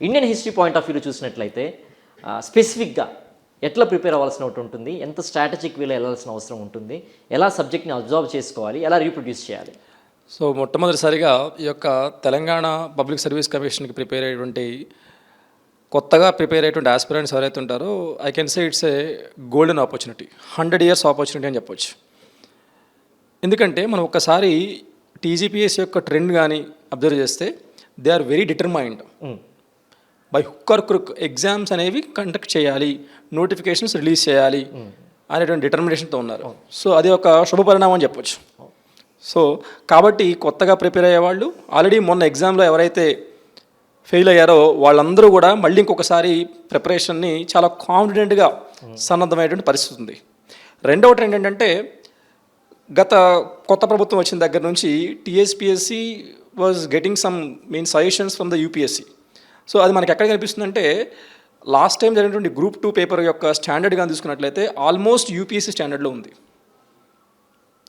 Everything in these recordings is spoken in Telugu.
ఇండియన్ హిస్టరీ పాయింట్ ఆఫ్ వ్యూలో చూసినట్లయితే స్పెసిఫిక్గా ఎట్లా ప్రిపేర్ అవ్వాల్సిన ఒకటి ఉంటుంది ఎంత స్ట్రాటజిక్ వేలో వెళ్ళాల్సిన అవసరం ఉంటుంది ఎలా సబ్జెక్ట్ని అబ్జర్వ్ చేసుకోవాలి ఎలా రీప్రొడ్యూస్ చేయాలి. సో మొట్టమొదటిసారిగా ఈ యొక్క తెలంగాణ పబ్లిక్ సర్వీస్ కమిషన్కి ప్రిపేర్ అయ్యేటువంటి కొత్తగా ప్రిపేర్ అయ్యేటువంటి ఆస్పిరెంట్స్ ఎవరైతే ఉంటారో I can say it's a golden opportunity hundred years opportunity అని చెప్పొచ్చు. ఎందుకంటే మనం ఒక్కసారి టీజీపీఎస్ యొక్క ట్రెండ్ కానీ అబ్జర్వ్ చేస్తే they are very determined by hook or crook exams అనేవి కండక్ట్ చేయాలి నోటిఫికేషన్స్ రిలీజ్ చేయాలి అనేటువంటి డిటర్మినేషన్తో ఉన్నారు. సో అది ఒక శుభ పరిణామం అని చెప్పొచ్చు. సో కాబట్టి కొత్తగా ప్రిపేర్ అయ్యేవాళ్ళు ఆల్రెడీ మొన్న ఎగ్జామ్లో ఎవరైతే ఫెయిల్ అయ్యారో వాళ్ళందరూ కూడా మళ్ళీ ఇంకొకసారి ప్రిపరేషన్ని చాలా కాన్ఫిడెంట్గా సన్నద్ధమైనటువంటి పరిస్థితి ఉంది. రెండవటి ఏంటంటే గత కొత్త ప్రభుత్వం వచ్చిన దగ్గర నుంచి TSPSC was getting some mean suggestions from the UPSC so అది మనకి ఎక్కడ కనిపిస్తుందంటే లాస్ట్ టైం జరిగినటువంటి గ్రూప్ టూ పేపర్ యొక్క స్టాండర్డ్గా తీసుకున్నట్లయితే ఆల్మోస్ట్ యూపీఎస్సీ స్టాండర్డ్లో ఉంది.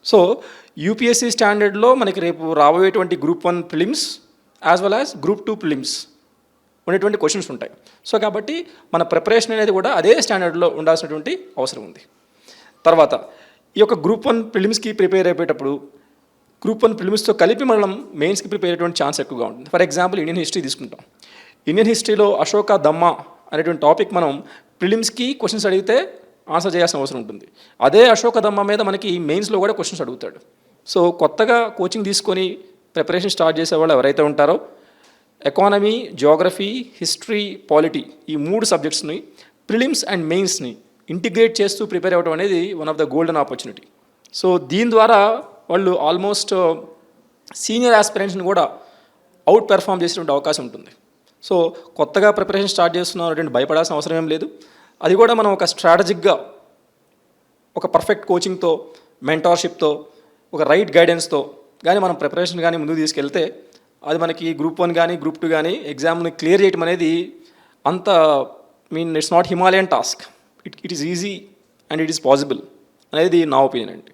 సో యూపీఎస్సీ స్టాండర్డ్లో మనకి రేపు రాబోయేటువంటి group one prelims as well as group two prelims ఉండేటువంటి క్వశ్చన్స్ ఉంటాయి. సో కాబట్టి మన ప్రిపరేషన్ అనేది కూడా అదే స్టాండర్డ్లో ఉండాల్సినటువంటి అవసరం ఉంది. తర్వాత ఈ యొక్క గ్రూప్ వన్ ప్రిలిమ్స్కి ప్రిపేర్ అయిపోయేటప్పుడు గ్రూప్ వన్ ప్రిలిమ్స్తో కలిపి మనం మెయిన్స్కి ప్రిపేర్ అయ్యేటువంటి ఛాన్స్ ఎక్కువగా ఉంటుంది. ఫర్ ఎగ్జాంపుల్ ఇండియన్ హిస్టరీ తీసుకుంటాం. ఇండియన్ హిస్టరీలో అశోక దమ్మ అనేటువంటి టాపిక్ మనం ప్రిలిమ్స్కి క్వశ్చన్స్ అడిగితే ఆన్సర్ చేయాల్సిన అవసరం ఉంటుంది. అదే అశోక దమ్మ మీద మనకి మెయిన్స్లో కూడా క్వశ్చన్స్ అడుగుతాడు. సో కొత్తగా కోచింగ్ తీసుకొని ప్రిపరేషన్ స్టార్ట్ చేసే వాళ్ళు ఎవరైతే ఉంటారో ఎకానమీ జోగ్రఫీ హిస్టరీ పాలిటీ ఈ మూడు సబ్జెక్ట్స్ని ప్రిలిమ్స్ అండ్ మెయిన్స్ని ఇంటిగ్రేట్ చేస్తూ ప్రిపేర్ అవ్వడం అనేది one of the golden opportunity so దీని ద్వారా వాళ్ళు ఆల్మోస్ట్ సీనియర్ ఆస్పిరెంట్స్ని కూడా అవుట్ పెర్ఫామ్ చేసేటువంటి అవకాశం ఉంటుంది. సో కొత్తగా ప్రిపరేషన్ స్టార్ట్ చేస్తున్నాం అంటే భయపడాల్సిన అవసరం ఏం లేదు. అది కూడా మనం ఒక స్ట్రాటజిక్గా ఒక పర్ఫెక్ట్ కోచింగ్తో మెంటార్షిప్తో ఒక రైట్ గైడెన్స్తో కానీ మనం ప్రిపరేషన్ కానీ ముందుకు తీసుకెళ్తే అది మనకి గ్రూప్ వన్ కానీ గ్రూప్ టూ కానీ ఎగ్జామ్ని క్లియర్ చేయడం అనేది అంత mean it's not Himalayan task it it is easy and it is possible అనేది నా ఒపీనియన్ అండి.